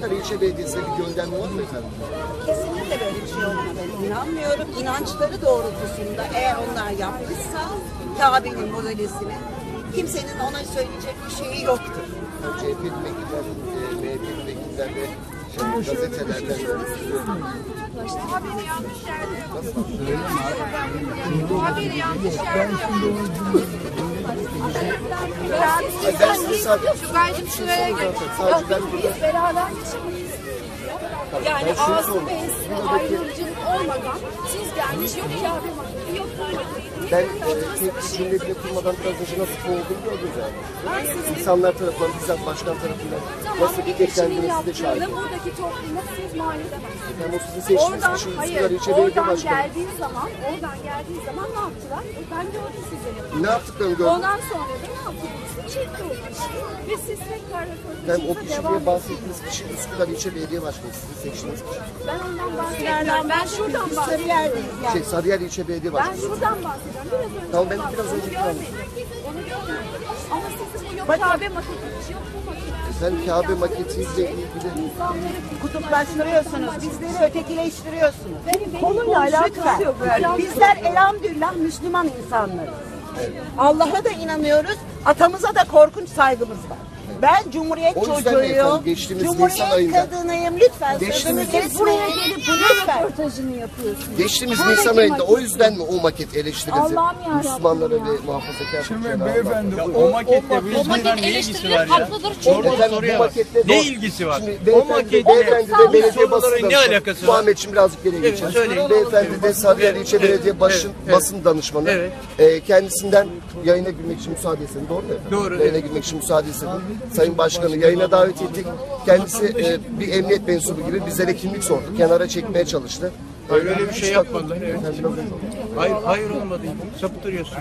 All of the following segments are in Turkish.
Üsküdar İlçe Belediyesi'ne bir gönderme var mı efendim? Kesinlikle böyle bir şey olduğuna ben inanmıyorum. İnançları doğrultusunda eğer onlar yapmışsa Kabe'nin modelesini kimsenin ona söyleyecek bir şeyi yoktur. CHP'li vekiller, e, MHP'li vekiller ve şey, gazetelerden Haberi yanlış yerde. Haberi yanlış yerde. Tugay'cığım şuraya gel. Biz. Yani ağzı benzin ayrımcılık olmadan siz gelmiş yok maketi yok öyle ben e, tek bir cümle bile kurmadan biraz önce nasıl kovulduğunu gördünüz yani. İnsanlar tarafından, bizzat başkan tarafından nasıl bir beklendiğini siz de şahit oldunuz. buradaki topluma siz mal edemezsiniz. Efendim o sizin seçtiğiniz Oradan, kişi hayır, Üsküdar İlçe Belediye oradan Başkanı. geldiği zaman, oradan geldiği zaman ne yaptılar? E, ben gördüm sizleri. Ne yaptıklarını gördüm. Ondan sonra da ne yaptılar? Sizi çekti o kişi. Ve siz tekrar Ben o röportajınıza kişi devam diye bahsettiğiniz kişi Üsküdar İlçe Belediye Başkanı. Sizin seçtiğiniz kişi. Ben ondan bahsetmiyorum. Ben şuradan bahsediyorum. Sarıyer'deyiz yani. Şey Sarıyer İlçe Belediye Ben Başkanı. şuradan bahsediyorum. Tamam, ben biraz önce görmedim. Ama sizin bu yok Kabe maketi yok bu maketi. Sen Kabe maketiyle ilgili Kutuplaştırıyorsunuz. Bizleri ötekileştiriyorsunuz. Konuyla alakası yok. Bizler elhamdülillah Müslüman insanlarız. Allah'a da inanıyoruz. Atamıza da korkunç saygımız var. Ben Cumhuriyet O yüzden çocuğuyum. efendim geçtiğimiz Nisan Cumhuriyet ayında- kadınıyım. Lütfen Geçtiğimiz- sözümü kesmeyin. buraya gelip. Röportajını yapıyorsunuz. Geçtiğimiz Nisan ayında o yüzden mi o maket eleştirildi? Allah'ım yarabbim Müslümanlara ya. ve muhafazakar Şimdi Türkiye'ye beyefendi bu- o makette bu O maket ne ilgisi eleştirilir var ya? haklıdır çünkü. Orada Efendim, soruya bu bak. maketle Ne ilgisi var? Şimdi O beyefendi, maketle beyefendi de belediye soruların basın ne danışmanı. alakası Bu var? Ahmetciğim birazcık geri Evet, söyleyin. Beyefendi de Sarıyer İlçe Belediye Başın, Evet. basın danışmanı. Evet. Ee, kendisinden yayına girmek için müsaade istedi. Doğru mu efendim? Doğru, Yayına evet. girmek için müsaade istedi. Sayın Başkanı yayına davet ettik. Kendisi e, bir emniyet mensubu gibi bizlere kimlik sordu. Kenara çekmeye çalıştı. Öyle bir şey yapmadılar. Evet. Hayır, hayır olmadı. Sapıtırıyorsunuz.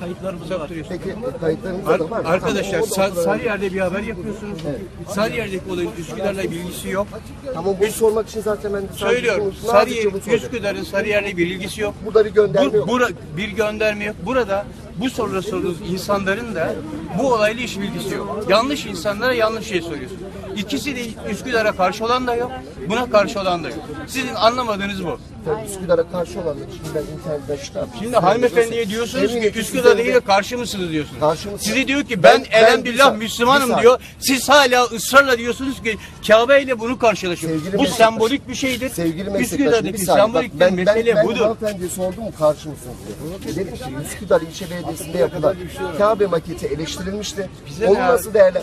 Kayıtlarımız var. Peki e, kayıtlarınızda da var Ar- mı? arkadaşlar Tamam, o da- Sa- Sarıyer'de bir haber yapıyorsunuz. Sarıyer'deki olayın Üsküdar'la bilgisi yok. Tamam bunu sormak için zaten ben sadece Söylüyorum. bunu- Sarıyer, sadece bunu soracağım. Üsküdar'ın Sarıyer'le bir ilgisi yok. Burada bir gönderme Bu, yok. bura, bir gönderme yok. Burada bu soruları sorduğunuz insanların da bu olayla hiç bilgisi yok. Yanlış insanlara yanlış şey soruyorsun. İkisi de Üsküdar'a karşı olan da yok, buna karşı olan da yok. Sizin anlamadığınız bu. Tabii Üsküdar'a karşı olanlar şimdi ben internetten. Şimdi hanımefendiye diyorsunuz ki Üsküdar de- değil de karşı mısınız diyorsunuz. Karşı mısın? Sizi diyor ki Ben- ben, ben- elhamdülillah bir Müslümanım diyor. Siz hala ısrarla diyorsunuz ki Kabe ile bunu karşılaşıyorsunuz. Sevgili Bu meslektaş- sembolik bir şeydir. Sevgili meslektaşım bir Üsküdar'daki saniye. Bak, sembolik bir ben, ben, mesele ben budur. hanımefendiye sordum mu karşı mısınız diye. Dedim ki Üsküdar İlçe Belediyesi'nde yapılan Kabe maketi eleştirilmişti. Bize Onu ne nasıl değerli?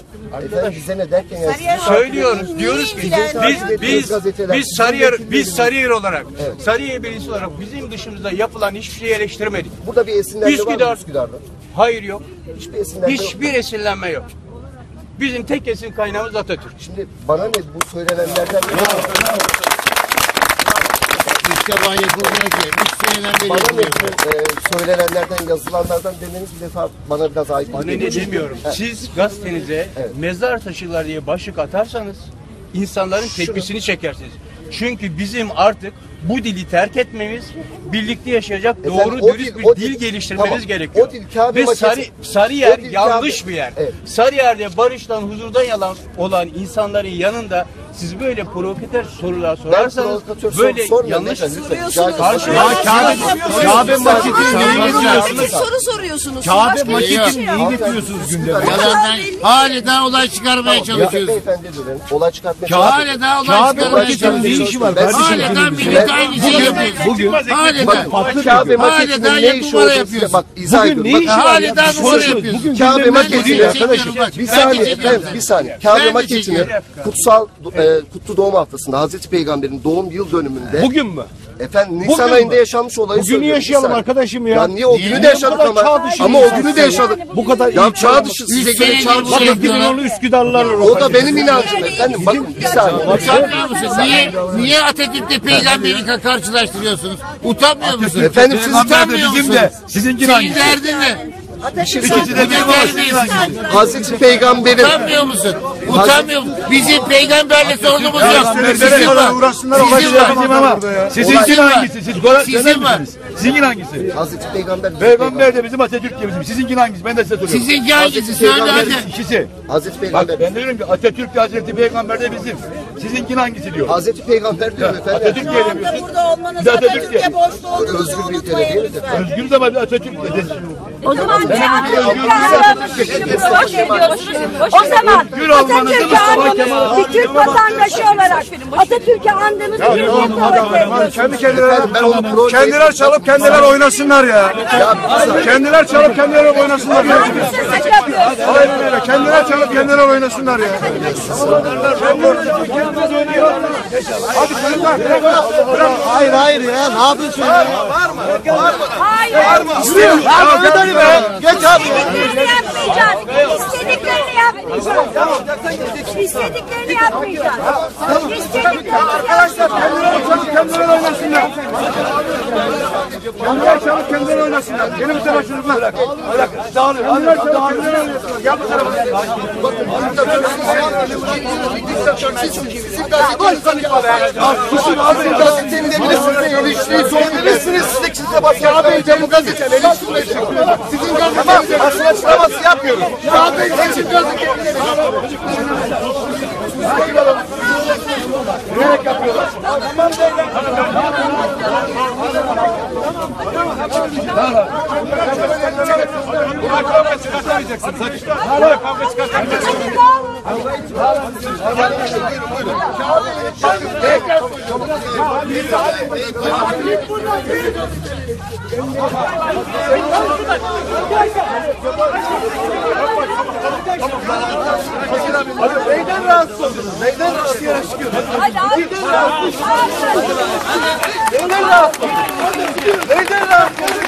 Efendim bize ne derken Sarıyer- takip Söylüyoruz, diyoruz ki biz biz Gazeteler, biz Sarıyer biz Sarıyer olarak Evet. Sarıyer Belediyesi olarak bizim dışımızda yapılan hiçbir şeyi eleştirmedik. Burada bir esinlenme var Üsküdar- mı Üsküdar'da? Hayır yok. Hiçbir esinlenme yok. Hiçbir esinlenme yok. Bizim tek esin kaynağımız Atatürk. Şimdi bana ne bu söylenenlerden İşte banyo kurduğuna ki 3 seneden beri bana bu, e, söylenenlerden yazılanlardan demeniz bir defa bana biraz ayıp ne demiyorum. Ha, Siz gazetenize Evet. mezar taşılar diye başlık atarsanız insanların tepkisini çekersiniz. Çünkü bizim artık bu dili terk etmemiz, birlikte yaşayacak Efendim, doğru dürüst dil- bir dil dil- geliştirmemiz tamam. gerekiyor. O dil Kabe Ve Sarı, Sarıyer yanlış Kabe- bir yer. Evet. Sarıyer'de barıştan, huzurdan yalan olan insanların yanında siz böyle provokatör sorular sorarsanız böyle yanlış. Soruyorsunuz. Karşı- Ya Kabe, Kabe maketi niye getiriyorsunuz? Soru soruyorsunuz. Kabe Başka yok. niye getiriyorsunuz gündeme? Yalandan hala olay çıkarmaya Ya çalışıyorsunuz. Olay çıkartmaya Hala daha olay Kabe çıkarmaya ne çalışıyorsunuz. işi var kardeşim? Hala millet aynı şeyi yapıyor. Bugün Hala Bakın da. Kabe Hala maketinin daha ne işi olduğunu size bak izah Bugün ediyorum. ne işi var Hala ya? daha numara soru- yapıyorsun. Bugün Kabe gündemden maketini çekiyorum arkadaşım bak. bir Ben saniye efendim, bir saniye. Ben Kabe maketini kutsal e, kutlu doğum haftasında Hazreti Peygamber'in doğum yıl dönümünde Bugün mü? efendim Nisan Bugün ayında mü? yaşanmış olayı Bugünü söylüyorum. Yaşayalım arkadaşım ya. Ya niye o Niye günü bu de yaşadık kadar ama çağ dışı ama o günü de ya? yaşadık. Bu kadar Ya iyi çağ dışı size göre çağ dışı. şey Bakın gidin onu Üsküdarlar O da benim inancım efendim. Bakın bir saniye. Utanmıyor? Niye, niye Atatürk'le peygamberi karşılaştırıyorsunuz? Utanmıyor musun? Efendim siz utanmıyor musun? Sizinki Senin derdin ne? Bir Sen söyleyeyim. ne terbiyesiz? Hazreti Peygamber'in Utanmıyor musun? Utanmıyor musun? Bizim peygamberle sorunumuz yok. Sizin var. uğraşsınlar Sizin var. ama. Sizinkinin Sizin var. hangisi? Siz Goran Sizin var. Sizinkinin hangisi? Hazreti Peygamber Peygamber de bizim Atatürk de bizim. Sizinkinin hangisi? Ben de size soruyorum. Sizinki hangisi? Söyle hadi. İkisi. Hazreti Bak Peygamber ben diyorum ki Atatürk de Hazreti Peygamber de bizim. Sizinkinin hangisi diyor. Hazreti Peygamber diyor efendim. Atatürk diye demiyorsun. burada olmanız de Atatürk'e diye. borçlu olduğunuzu Özgür bir ülkede unutmayın değil mi? lütfen. Özgür de bir Atatürk dedi. O zaman ne O zaman Gül almanızı Atatürk'ü Mustafa Kemal andığınız bir Türk vatandaşı olarak Atatürk'ü andığınız bir Türk vatandaşı Kendi Efendim ben onu pro kendiler çalıp kendiler oynasınlar ya. Kendiler çalıp kendileri oynasınlar ya. Hırsızlık yapıyorsunuz. Aynen öyle. Kendiler çalıp kendiler oynasınlar ya. Hadi çocuklar. Hayır hayır ya ne yapıyorsun ya? Hayır. Ya Mehmet Ali be. Geç abi. İstediklerini yapmayacağız. İstediklerini yapmayacağız. İstediklerini yapmayacağız. İstediklerini Arkadaşlar kendileri çalıp kendileri oynasınlar. Kendiler çalıp kendileri oynasınlar. Bu tarafa çocuklar. Kendiler çalıp kendileri oynasınlar. Gel bu tarafa. Susun abi gazetenin evine size eleştiriyi sorabilirsiniz. Siz de size başkan abi bu gazetenin eleştiriyi Sizin basın açıklaması yapmıyoruz. Ya Bey seçim gazetenin Neyden rahatsız oldunuz? Neyden rahatsız? Hadi abi. Neyden rahatsız oldunuz? Neyden rahatsız